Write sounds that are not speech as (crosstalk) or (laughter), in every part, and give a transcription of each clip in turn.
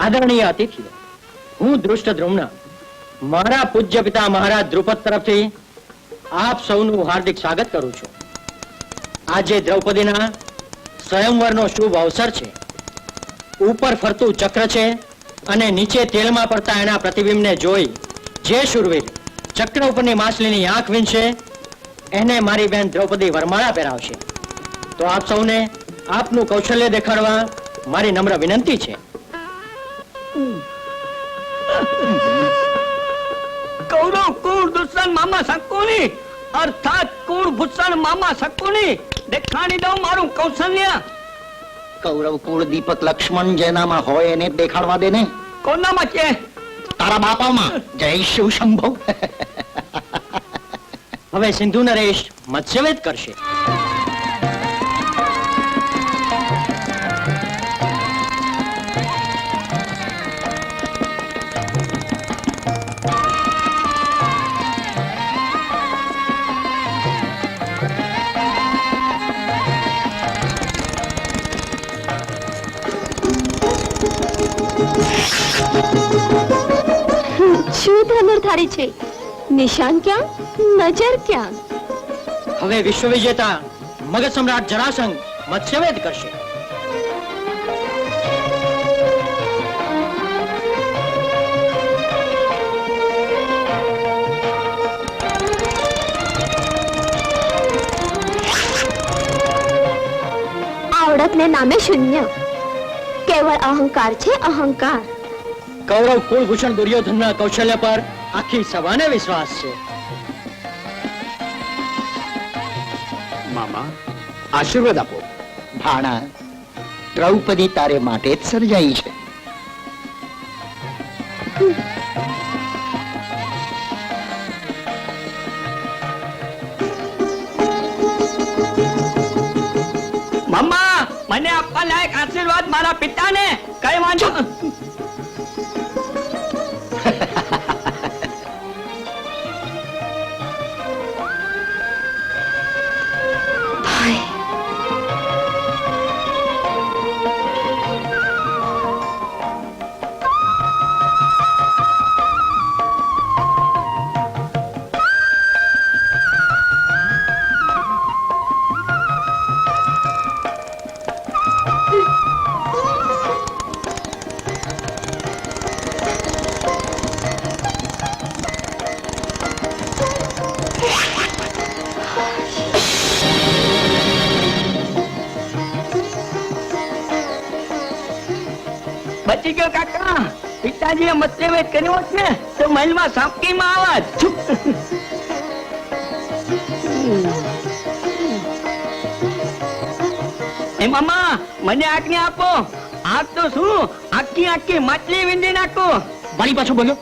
આદરણીય અતિથિઓ, હું દૃષ્ટદ્રુમ્ન, મારા પૂજ્ય પિતા મહારાજ દ્રુપદ તરફથી આપ સૌનું હાર્દિક સ્વાગત કરું છું. આજે દ્રૌપદીના સ્વયંવરનો શુભ અવસર છે. ઉપર ફરતું ચક્ર છે અને નીચે તેલમાં પડતા એના પ્રતિબિંબને જોઈ જે શુરવીર ચક્ર ઉપરની માછલીની આંખ વીંશે એને મારી બેન દ્રૌપદી વરમાળા પહેરાવશે. તો આપ સૌને આપનું કૌશલ્ય દેખાડવા મારી નમ્ર વિનંતી છે. કૌરવ કુળ દુષ્મન મામા શકુની અર્થાત કુળ ભૂષણ મામા શકુની. દેખાડી દઉં મારું કૌશલ્ય. કૌરવ કુળ દીપક લક્ષ્મણ જેનામાં હોય એને દેખાડવા દે ને કોનામાં છે તારા બાપામાં. જય શિવ શંભો હવે સિંધુ નરેશ મત્સ્યવેદ કરશે. શું છે. નિશાન ક્યાં? નજર ક્યાં? હવે વિશ્વ વિજેતા મગજ સમ્રાટ જરાસંઘ મત્સ્યવેદ કરશે. આવડતને નામે શૂન્ય. કેવળ અહંકાર છે અહંકાર. કૌરવ કુલભૂષણ દુર્યોધનના કૌશલ્ય પર આખી સભાને વિશ્વાસ છે. મામા આશીર્વાદ આપો. ભાણા દ્રૌપદી તારે માટે જ સર્જાઈ છે. મને આપવા લાયક આશીર્વાદ મારા પિતાને. કઈ વાંધો બચી ગયો કાકા? પિતાજીએ મતભેદ કર્યો હોત ને તો મહેલમાં સાપકીમાં છુપ. એ મામા મને આજ્ઞા આપો. આજ તો શું? આખી આખી માછલી વીંધી નાખો. વળી પાછું બોલ્યો.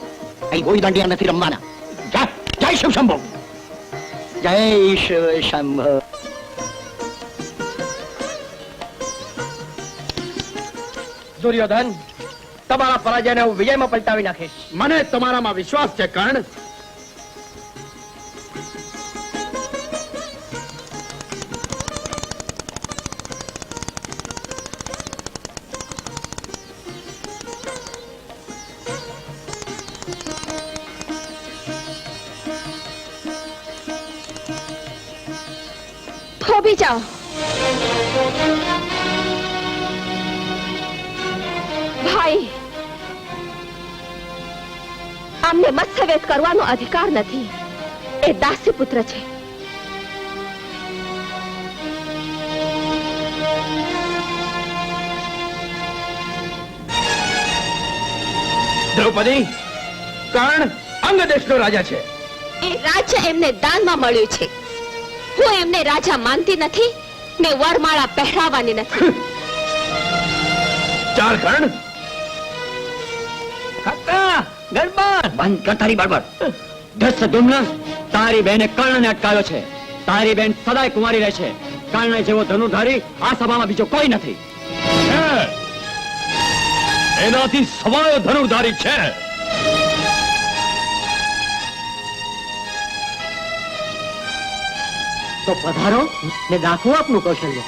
અહીં કોઈ દાંડિયા નથી રમવાના. જા જય શિવ શંભો. જય શિવ શંભો. દુર્યોધન તમારા પરાજયને હું વિજયમાં પલટાવી નાખીશ. મને તમારામાં વિશ્વાસ છે કર્ણ. આમને મત્સ્યવેદ કરવાનો અધિકાર નથી. એ દાસ્ય પુત્ર છે. દ્રૌપદી કર્ણ અંગ દેશનો રાજા છે. એ રાજ્ય એમને દાનમાં મળ્યું છે. હું એમને રાજા માનતી નથી ને વરમાળા પહેરાવાની નથી. ચાલ કર્ણ. ગરબા! બંધ કર તારી બળબડ ધસ્તધુમ્ન તારી બેને કર્ણને અટકાવ્યો છે. તારી બેન સદાય કુંવારી રહેશે કર્ણ જેવો ધનુર્ધારી આ સભામાં બીજો કોઈ નથી. એનાથી સવાયો ધનુર્ધારી છે. તો પધારો ને દાખવો આપનું કૌશલ્ય.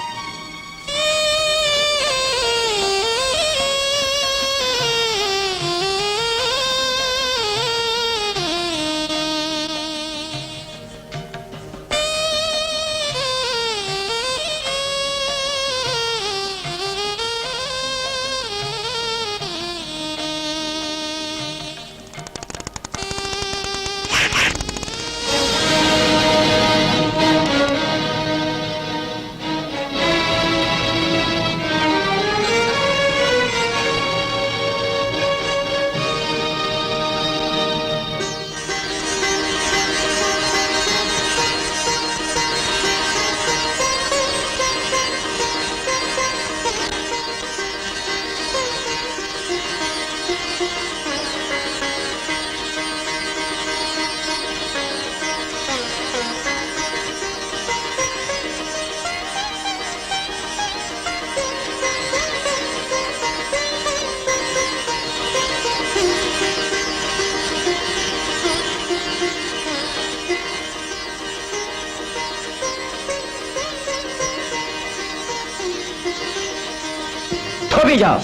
ચૂપી જાઓ.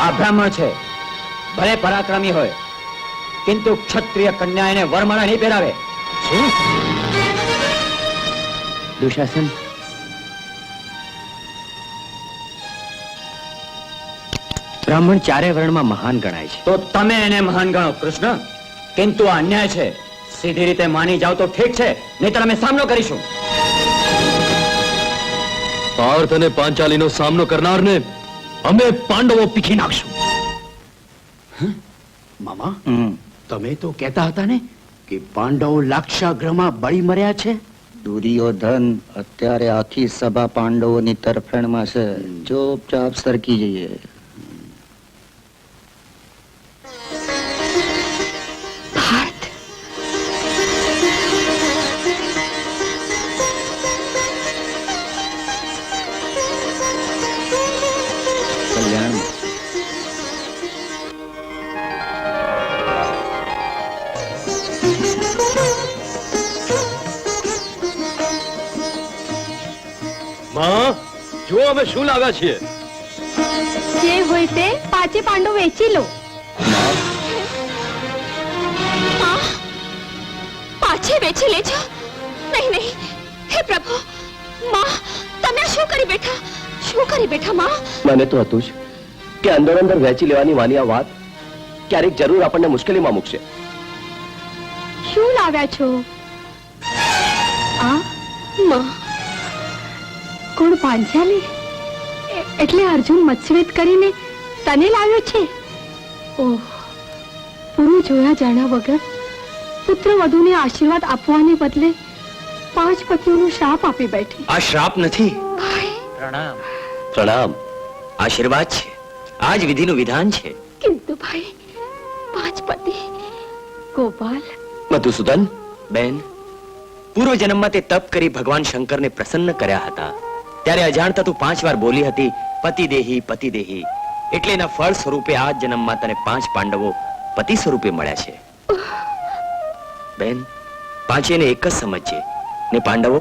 આ બ્રાહ્મણ છે. ભલે પરાક્રમી હોય કિંતુ ક્ષત્રિય કન્યા એને વરમાળા નહીં પહેરાવે. દુશાસન? બ્રાહ્મણ ચારે વર્ણમાં મહાન ગણાય છે. તો તમે એને મહાન ગણો કૃષ્ણ. કિંતુ આ અન્યાય છે. સીધી રીતે માની જાવ તો ઠીક છે નહીતર અમે સામનો કરીશું. પાર્થ અને પાંચાલીનો સામનો કરનારને અમે પાંડવો પીખી નાખશું. મામા તમે તો કહેતા હતા ને કે પાંડવો લાક્ષાગ્રહમાં બળી મર્યા છે? દુર્યોધન અત્યારે આખી સભા પાંડવોની તરફેણમાં છે. ચોપચાપ સરકી જઈએ. અમે શું લાવ્યા છીએ? જે હોય તે પાંચે પાંડવ વેચી લો. પાછે વેચી લેજો. નહીં નહીં. હે પ્રભુ માં તમે આ શું કરી બેઠા? શું કરી બેઠા માં? મને તો હતું જ કે અંદર અંદર વહેંચી લેવાની વાની આ વાત ક્યારેક જરૂર આપણને મુશ્કેલીમાં મૂકશે. શું લાવ્યા છો? આ માં. કોણ પાંચાલી એટલે અર્જુન મત્સ્યવેદ કરીને તને લાવ્યો છે? ઓહ પૂરું જોયા જાણ્યા વગર પુત્ર વધુને આશીર્વાદ આપવાને બદલે પાંચ પતિઓનો શ્રાપ આપી બેઠી. આ શ્રાપ નથી. પ્રણામ. પ્રણામ. આશીર્વાદ છે. આજ વિધિનું વિધાન છે. કિંતુ ભાઈ પાંચ પતિ ગોપાલ. મધુસૂદન બેન પૂર્વ જન્મમાં તે તપ કરી ભગવાન શંકરને પ્રસન્ન કર્યા હતા. ત્યારે અજાણતા તું પાંચ વાર બોલી હતી પતિ દેહી પતિ દેહી. એટલે એના ફળ સ્વરૂપે આ જન્મમાં તને પાંચ પાંડવો પતિ સ્વરૂપે મળ્યા છે. બેન પાંચેને એક જ સમજજે ને પાંડવો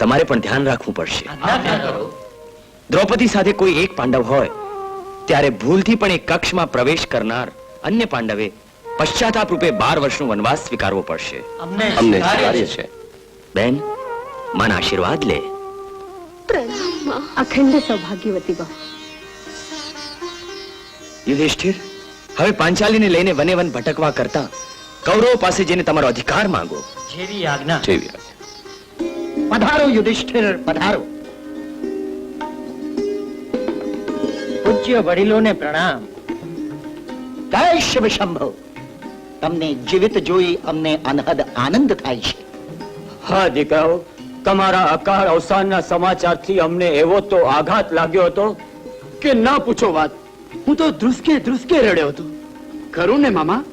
તમારે પણ ધ્યાન રાખવું પડશે. દ્રૌપદી સાથે કોઈ એક પાંડવ હોય ત્યારે ભૂલથી પણ એ કક્ષમાં પ્રવેશ કરનાર અન્ય પાંડવે પશ્ચાતાપ રૂપે બાર વર્ષનો વનવાસ સ્વીકારવો પડશે. અમને છે. બેન મન આશીર્વાદ લે. પ્રણામ અખંડ સૌભાગ્યવતી બહુ યુધિષ્ઠિર હવે પાંચાલીને લઈને વને વન ભટકવા કરતા કૌરવો પાસે જઈને તમારો અધિકાર માંગો જેવી આજ્ઞા જેવી. પધારો યુધિષ્ઠિર પધારો પૂજ્ય વડીલોને પ્રણામ જય શિવ શંભો તમને જીવિત જોઈ અમને અનહદ આનંદ થાય છે હા દીકરાઓ તમારા અકાળ અવસાનના સમાચારથી અમને એવો તો આઘાત લાગ્યો હતો કે ના પૂછો વાત. હું તો ધ્રુસકે ધ્રુસકે રડ્યો હતો. ખરું ને મામા?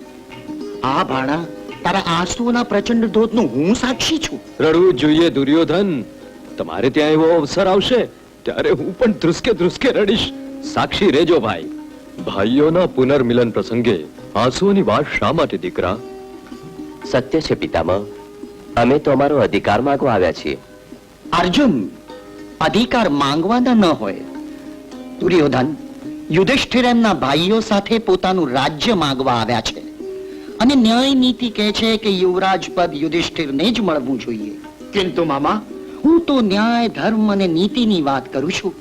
આ ભાણા તારા આંસુઓના પ્રચંડ ધોધનું હું સાક્ષી છું. રડવું જોઈએ દુર્યોધન. તમારે ત્યાં એવો અવસર આવશે ત્યારે હું પણ ધ્રુસકે ધ્રુસકે રડીશ. સાક્ષી રેજો ભાઈ. ભાઈઓના પુનર્મિલન પ્રસંગે આંસુઓની વાત શા માટે દીકરા? સત્ય છે પિતામહ. અમે તો અમારો અધિકાર માંગવા આવ્યા છીએ. અર્જુન અધિકાર માંગવાના ન હોય. દુર્યોધન યુધિષ્ઠિર એમના ભાઈઓ સાથે પોતાનું રાજ્ય માંગવા આવ્યા છે. અને ન્યાય નીતિ કહે છે કે યુવરાજ પદ યુધિષ્ઠિરને જ મળવું જોઈએ. કિંતુ મામા? હું તો ન્યાય ધર્મ અને નીતિની વાત કરું છું.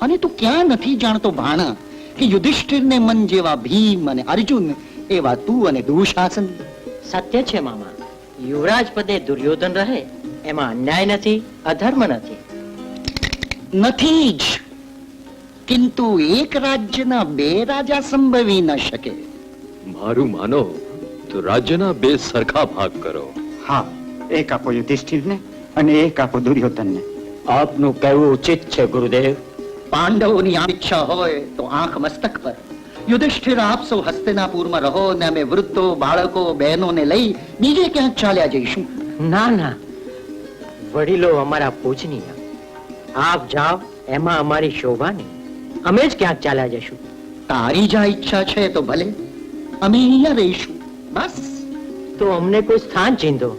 અને તું ક્યાં નથી જાણતો ભાણા કે યુધિષ્ઠિરને મન જેવા ભીમ અને અર્જુન એવા તું અને દુશાસન? સત્ય છે મામા. યુવરાજ પદે દુર્યોધન રહે એમાં અન્યાય નથી અધર્મ નથી. નથી જ. કિંતુ એક રાજ્યના બે રાજા સંભવી ન શકે. મારું માનો તો રાજ્યના બે સરખા ભાગ કરો. હા એક આપો યુધિષ્ઠિરને અને એક આપો દુર્યોધનને. આપનું કહેવું ઉચિત છે ગુરુદેવ. પાંડવોની આ ઈચ્છા હોય તો આંખ મસ્તક પર. યુધિષ્ઠિર આપ સૌ હસ્તિનાપુરમાં રહો ને અમે વૃદ્ધો બાળકો બહેનોને લઈ બીજે ક્યાંક ચાલ્યા જઈશું. ના ના. વડીલો અમારા પૂજનીય. આપ જાઓ એમાં અમારી શોભા નહીં. અમે જ ક્યાંક ચાલ્યા જશું તારી જ આ ઈચ્છા છે તો ભલે. અમે અહીંયા રહીશું. બસ. તો અમને કોઈ સ્થાન ચીંધો.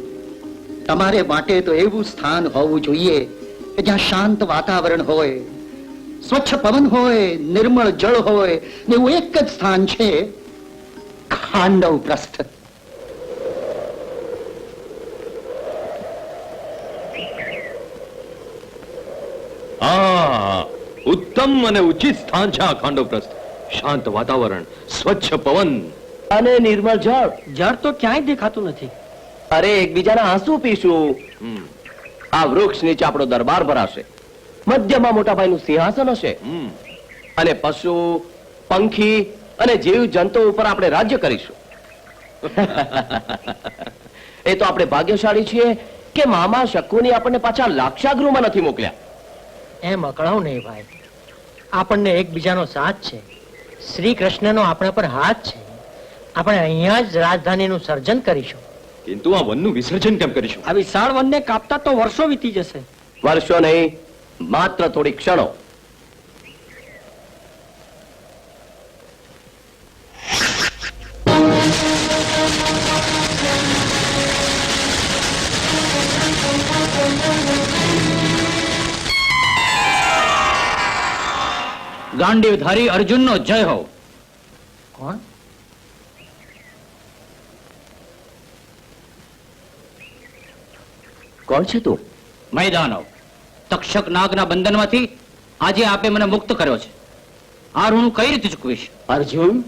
તમારે માટે તો એવું સ્થાન હોવું જોઈએ કે જ્યાં શાંત વાતાવરણ હોય સ્વચ્છ પવન હોય નિર્મળ જળ હોય ને એવું એક જ સ્થાન છે ખાંડવ પ્રસ્થ. ઉત્તમ અને ઉચિત સ્થાન છે આ ખાંડવપ્રસ્થ શાંત વાતાવરણ સ્વચ્છ પવન. અને નિર્મળ જળ. જળ તો ક્યાંય દેખાતું નથી. અરે એકબીજાના આંસુ પીશું. આ વૃક્ષ નીચે આપણો દરબાર ભરાશે. મધ્યમાં મોટાભાઈનું સિંહાસન હશે. હમ. અને પશુ પંખી અને જીવ જંતુ ઉપર આપણે રાજ્ય કરીશું. એ તો આપણે ભાગ્યશાળી છીએ કે મામા શકુની આપણને પાછા લાક્ષાગૃહમાં નથી મોકલ્યા. એમ અકળાવ નહીં ભાઈ. આપણને એકબીજાનો સાથ છે. શ્રી કૃષ્ણનો આપણા પર હાથ છે. આપણે અહીંયા જ રાજધાનીનું સર્જન કરીશું. કિંતુ આ વનનું વિસર્જન કેમ કરીશું? આ વિશાળ વનને કાપતા તો વર્ષો વીતી જશે. વર્ષો નહીં માત્ર થોડી ક્ષણો ગાંડીવધારી અર્જુનનો જય હો કોણ કોણ છે તું મેદાનવ તક્ષક નાગના બંધનમાંથી આજે આપે મને મુક્ત કર્યો છે. આ ઋણ કઈ રીતે ચૂકવીશ? અર્જુન?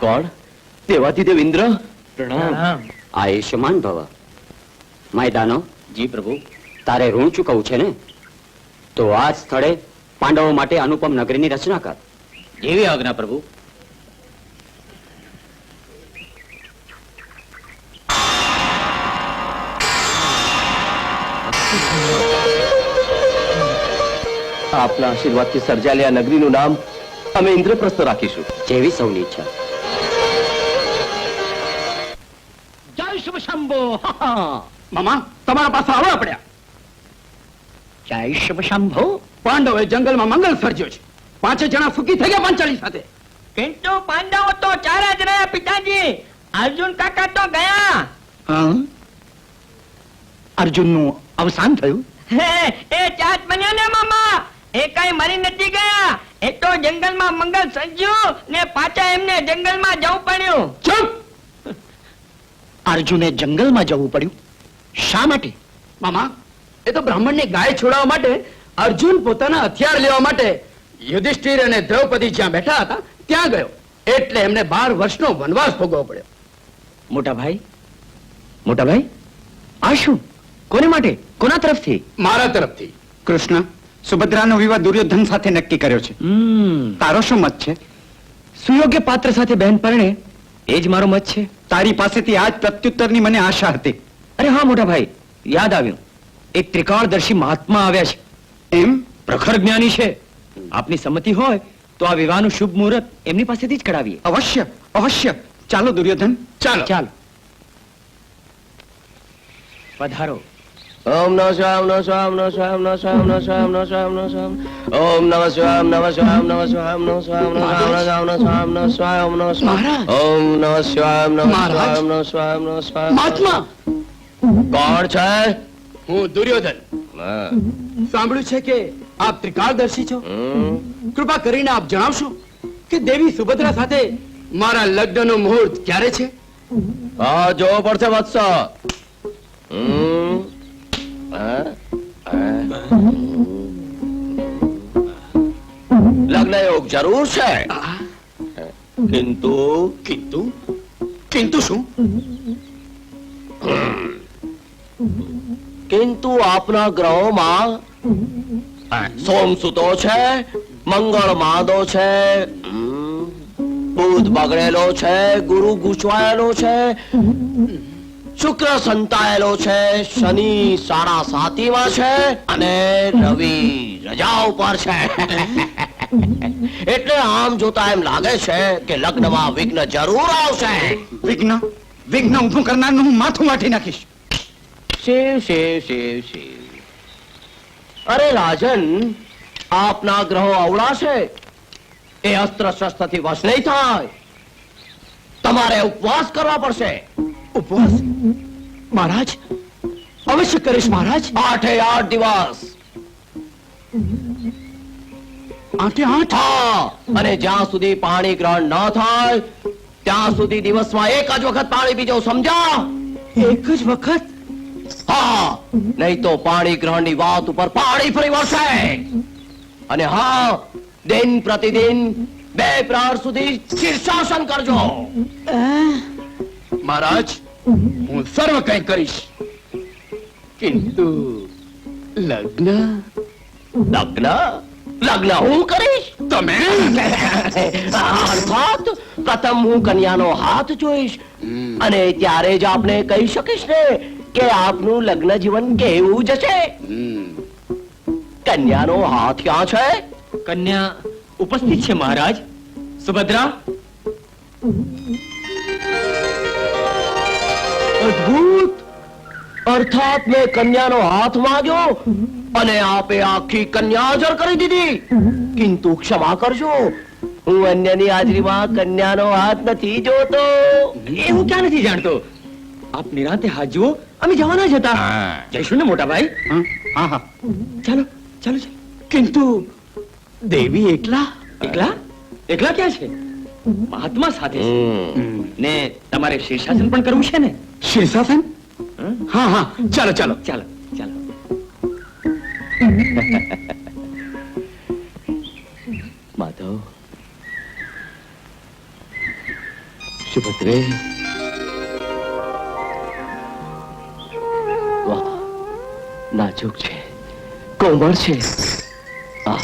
કોણ? દેવાધિદેવ ઇન્દ્ર? પ્રણામ. આયુષ્યમાન ભવ. માયદાનો? જી પ્રભુ. તારે ઋણ ચૂકવવું છે ને? તો આ સ્થળે પાંડવો માટે અનુપમ નગરીની રચના કર. જેવી આજ્ઞા પ્રભુ. આપના આશીર્વાદથી સર્જાયેલી આ નગરીનું નામ અમે ઇન્દ્રપ્રસ્થ રાખીશું. જેવી સૌની ઈચ્છા. જય શુભ શંભો. મામા તમારા પાસે આવવા પડ્યા જય શુભ શંભો. પાંડવોએ જંગલમાં મંગલ સર્જ્યો છે. પાંચે જણા સુખી થઈ ગયા પાંચાળી સાથે. કિંતુ પાંડવો તો ચાર જ રહ્યા પિતાજી. અર્જુન કાકા તો ગયા. અર્જુનનું અવસાન થયું? હે, એ ચાચ બન્યો ને મામા. એ કઈ મરી નથી ગયા. એ તો જંગલમાં મંગલ સંજ્યું ને પાછા એમને જંગલમાં જવું પડ્યું. ચૂપ! અર્જુને જંગલમાં જવું પડ્યું. શા માટે? મામા એ તો બ્રાહ્મણને ગાય છોડાવવા માટે અર્જુન પોતાના હથિયાર લેવા માટે યુધિષ્ઠિર અને દ્રૌપદી જ્યાં બેઠા હતા ત્યાં ગયો. એટલે એમને બાર વર્ષનો વનવાસ ભોગવવો પડ્યો. મોટા ભાઈ મોટા ભાઈ આ શું? કોને માટે? કોના તરફથી? મારા તરફથી. કૃષ્ણ? સુભદ્રાનો વિવાહ દુર્યોધન સાથે નક્કી કર્યો છે. તારો શું મત છે? સુયોગ્ય પાત્ર સાથે બહેન પરણે એ જ મારો મત છે. તારી પાસેથી આજ પ્રત્યુત્તરની મને આશા હતી. અરે હા મોટા ભાઈ યાદ આવ્યું. એક ત્રિકાળદર્શી મહાત્મા આવ્યા છે. એમ? પ્રખર જ્ઞાની છે. આપની સંમતિ હોય તો આ વિવાહનું શુભ મુહૂર્ત એમની પાસેથી જ કરાવીએ અવશ્ય અવશ્ય. ચાલો દુર્યોધન ચાલો. ચાલો. પધારો. ઓમ નમઃ શિવાય ઓમ નમઃ શિવાય ઓમ નમઃ શિવાય ઓમ નમઃ શિવાય ઓમ નમઃ શિવાય ઓમ નમઃ શિવાય ઓમ નમઃ શિવાય ઓમ નમઃ શિવાય ઓમ નમઃ શિવાય ઓમ નમઃ શિવાય ઓમ નમઃ શિવાય ઓમ નમઃ શિવાય ઓમ નમઃ શિવાય ઓમ નમઃ શિવાય ઓમ નમઃ શિવાય ઓમ નમઃ શિવાય ઓમ નમઃ શિવાય ઓમ નમઃ શિવાય કોણ છે હું દુર્યોધન. સાંભળ્યું છે કે આપ ત્રિકાળદર્શી છો. કૃપા કરીને આપ જણાવશો કે દેવી સુભદ્રા સાથે મારા લગ્નનો મુહૂર્ત ક્યારે છે હા જોવો પડશે વત્સ? લગ્ન યોગ જરૂર છે. કિંતુ કિંતુ કિંતુ શું? કિંતુ આપના ગ્રહોમાં સોમસુતો છે, મંગળ માદો છે. બુધ બગડેલો છે, ગુરુ ગુચવાયેલો છે. શુક્ર સંતાયેલો છે શનિ સાડા સાતીમાં છે અને રવિ રજા ઉપર છે. એટલે આમ જોતા એમ લાગે છે કે લગ્નમાં વિઘ્ન જરૂર આવશે. વિઘ્ન? વિઘ્ન ઊભું કરનારનું હું માથું વાટી નાખીશ. શિવ શિવ શિવ શિવ. અરે રાજન આપના ગ્રહો અવળાશે. એ અસ્ત્ર શસ્ત્રથી વશ નહીં થાય. તમારે ઉપવાસ કરવા પડશે. ઉપવાસ? મહારાજ અવશ્ય કરીશ મહારાજ. આઠે આઠ દિવસ. આઠે આઠ? હા અને જ્યાં સુધી પાણી ગ્રહણ ન થાય ત્યાં સુધી દિવસમાં એક જ વખત પાણી પીજો સમજા એક જ વખત? હા નહીં તો પાણી ગ્રહણની વાત ઉપર પાણી ફરી વળશે. અને હા દિન પ્રતિદિન બે પ્રહર સુધી શીર્ષાસન કરજો. મહારાજ હું સર્વ કંઈ કરીશ. કિંતુ લગ્ન? લગ્ન? લગ્ન હું કરીશ? તમે? અર્થાત પ્રથમ હું કન્યાનો હાથ જોઈશ. અને ત્યારે જ આપણે કહી શકીશ ને કે આપનું લગ્ન જીવન કેવું જશે. કન્યાનો હાથ ક્યાં છે? કન્યા ઉપસ્થિત છે મહારાજ. સુભદ્રા? અદ્ભુત! અર્થાત મેં કન્યાનો હાથ માંગ્યો અને આપે આખી કન્યા હાજર કરી દીધી. કિંતુ ક્ષમા કરજો. હું અન્યની હાજરીમાં કન્યાનો હાથ નથી જોતો. એ હું ક્યાં નથી જાણતો? આપ નિરાંતે હાથ જુઓ અમે જવાના જ હતા. જઈશું ને મોટા ભાઈ. હા હા. ચાલો ચાલો ચાલો. કિંતુ દેવી એકલા? એકલા? એકલા ક્યાં છે? મહાત્મા સાથે છે. ને તમારે શીર્ષાસન પણ કરવું છે ને? શીર્ષાસન હા હા. ચાલો ચાલો. ચાલો ચાલો. માધવ. સુભદ્રે. વાહ નાજુક છે. કોમળ છે. આહ,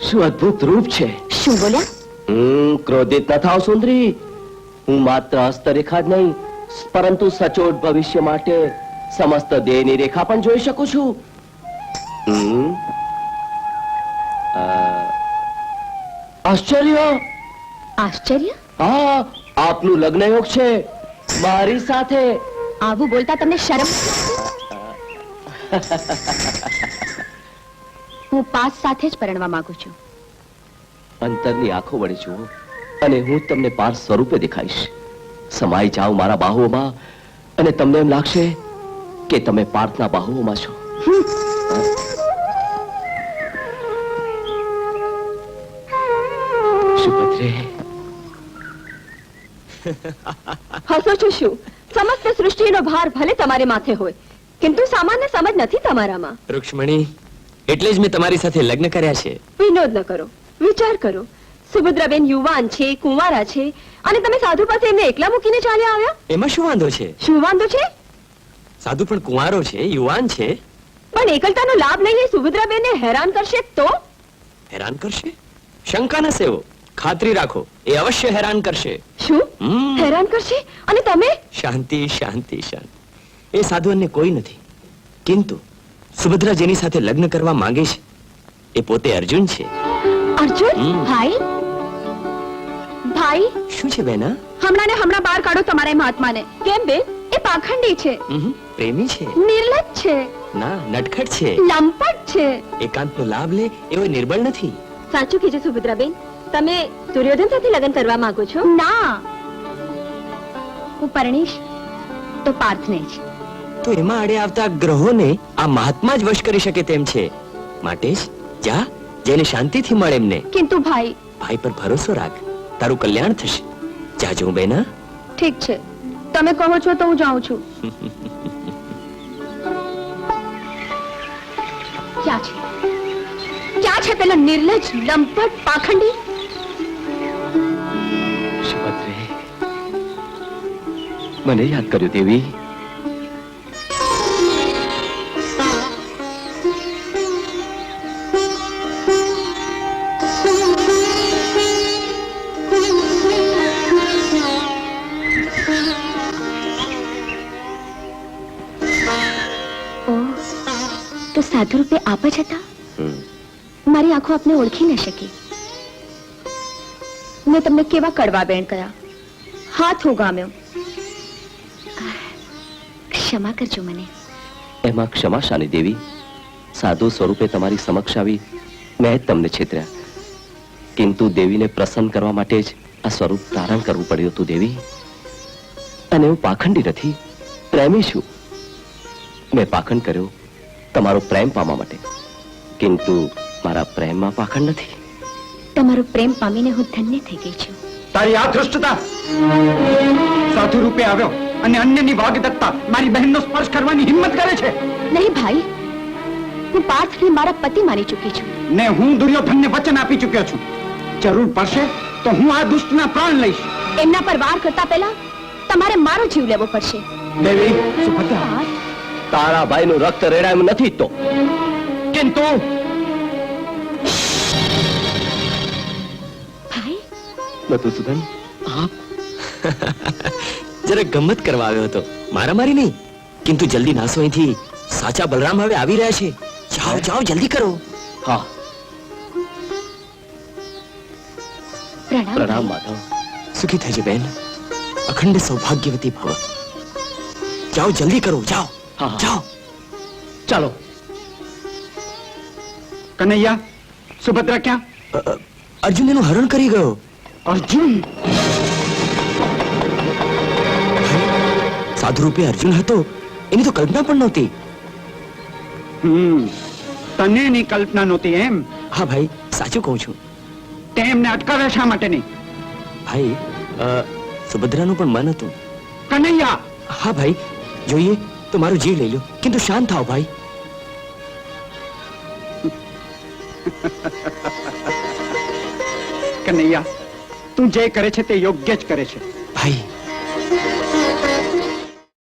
શું અદ્ભુત રૂપ છે. શું બોલ્યા? હું ક્રોધિત ન થાવ સુંદરી હું માત્ર હસ્તરેખા જ નહીં પરંતુ સચોટ ભવિષ્ય માટે સમસ્ત દેહની રેખા પણ જોઈ શકું છું. આશ્ચર્ય? આશ્ચર્ય? હા આપનું લગ્ન યોગ છે. મારી સાથે. આવું બોલતા તમને શરમ? (laughs) હું પાસ સાથે જ પરણવા માંગુ છું. અંતરની આંખો વળી જુઓ અને હું તમને પાર સ્વરૂપે દેખાઈશ. સમાઈ જાઓ મારા બાહુઓમાં અને તમને એમ લાગશે કે તમે પાર્થના બાહુઓમાં છો. હસો છો શું? સમસ્ત સૃષ્ટિનો ભાર ભલે તમારે માથે હોય કિંતુ સામાન્ય સમજ નથી તમારામાં. રૂક્ષ્મણી એટલે જ મેં તમારી સાથે લગ્ન કર્યા છે. વિનોદ ન કરો વિચાર કરો. સુભદ્રાબેન યુવાન છે કુંવારા છે. અને તમે સાધુ પાસે એમને એકલા મૂકીને ચાલ્યા આવ્યા? એમાં શું વાંધો છે? શું વાંધો છે? સાધુ પણ કુંવારો છે યુવાન છે. પણ એકલતાનો લાભ લઈને સુભદ્રાબેનને હેરાન કરશે તો? હેરાન કરશે? શંકા ન સેવો ખાતરી રાખો એ અવશ્ય હેરાન કરશે. શું? હેરાન કરશે? અને તમે? શાંતિ શાંતિ શાંતિ. એ સાધુ અન્ય કોઈ નથી. કિંતુ સુભદ્રા જેની સાથે લગ્ન કરવા માંગે છે એ પોતે અર્જુન છે. અર્જુન? ભાઈ? ભાઈ? શું છે બેના હમણાં ને હમણાં બહાર કાઢો તમારા મહાત્માને કેમ બેન એ પાખંડી છે. પ્રેમી છે. નિર્લજ છે. ના નટખટ છે. લંપટ છે. એકાંતનો લાભ લે એવો નિર્બળ નથી. સાચું કીધું સુભદ્રાબેન. તમે દુર્યોધન સાથે લગ્ન કરવા માંગો છો? ના. હું પરણીશ તો પાર્થને જ તો એમાં આડે આવતા ગ્રહોને આ મહાત્મા જ વશ કરી શકે તેમ છે. માટે જ જા જેને શાંતિથી મળે એમને. કિંતુ ભાઈ. ભાઈ પર ભરોસો રાખ. તારું કલ્યાણ થશે. જાજો બેના. ઠીક છે. તમે કહો છો તો હું જાઉં છું. ક્યાં છે? ક્યાં છે પેલો નિર્લજ લંપટ પાખંડી? મને યાદ કર્યું દેવી. સાધુ રૂપે આપ જ હતા? મારી આંખો આપને ઓળખી ન શકી. મેં તમને કેવા કડવા બેન કર્યા? હાથ ઉગામ્યો. ક્ષમા કરજો મને. એમાં ક્ષમા શાની દેવી સાધુ સ્વરૂપે તમારી સમક્ષ આવી મેં જ તમને છેતર્યા. કિંતુ દેવીને પ્રસન્ન કરવા માટે જ આ સ્વરૂપ ધારણ કરવું પડ્યું હતું દેવી. અને હું પાખંડી નથી પ્રેમી છું. મેં પાખંડ કર્યો તમારો પ્રેમ પામવા માટે. કિંતુ મારા પ્રેમમાં પાખંડ નથી. તમારો પ્રેમ પામીને હું ધન્ય થઈ ગઈ છું. તારી આ ધૃષ્ટતા સાધુ રૂપે આવ્યો અને અન્યની વાગદત્તા મારી બહેનનો સ્પર્શ કરવાની હિંમત કરે છે. નહીં ભાઈ હું પાર્થને મારા પતિ માની ચૂકી છું. ને હું દુર્યોધનને વચન આપી ચૂક્યો છું. જરૂર પડશે તો હું આ દુષ્ટના પ્રાણ લઈશ. એમના પર વાર કરતા પહેલા તમારે મારો જીવ લેવો પડશે. દેવી સુભદ્રા. તારા ભાઈનું રક્ત રેડાયું નથી તો. કિંતુ ભાઈ? મધુસૂદન જરા ગમત કરવા આવ્યો હતો. મારા મારી નહીં કિંતુ જલ્દી નાસો અહીંથી. સાચા બલરામ હવે આવી રહ્યા છે. જાઓ જાઓ જલ્દી કરો. હા. પ્રણામ. માધવ. સુખી થજે બેન. અખંડ સૌભાગ્યવતી ભવ. જાઓ જલ્દી કરો જાઓ. હા. જાઓ. ચાલો. કનૈયા સુભદ્રા ક્યાં? અર્જુન એનું હરણ કરી ગયો. અર્જુન? સાધુરૂપે અર્જુન હતો. એની તો કલ્પના પણ નહોતી. હમ તને એની કલ્પના નહોતી એમ? હા ભાઈ સાચું કહું છું. તે એમને અટકાવે શા માટે નહીં ભાઈ સુભદ્રાનું પણ મન હતું. કનૈયા! હા ભાઈ જોઈએ. તો મારું જીવ લઈ લો. કિંતુ શાંત થાવ ભાઈ. કનૈયા તું જે કરે છે તે યોગ્ય જ કરે છે. ભાઈ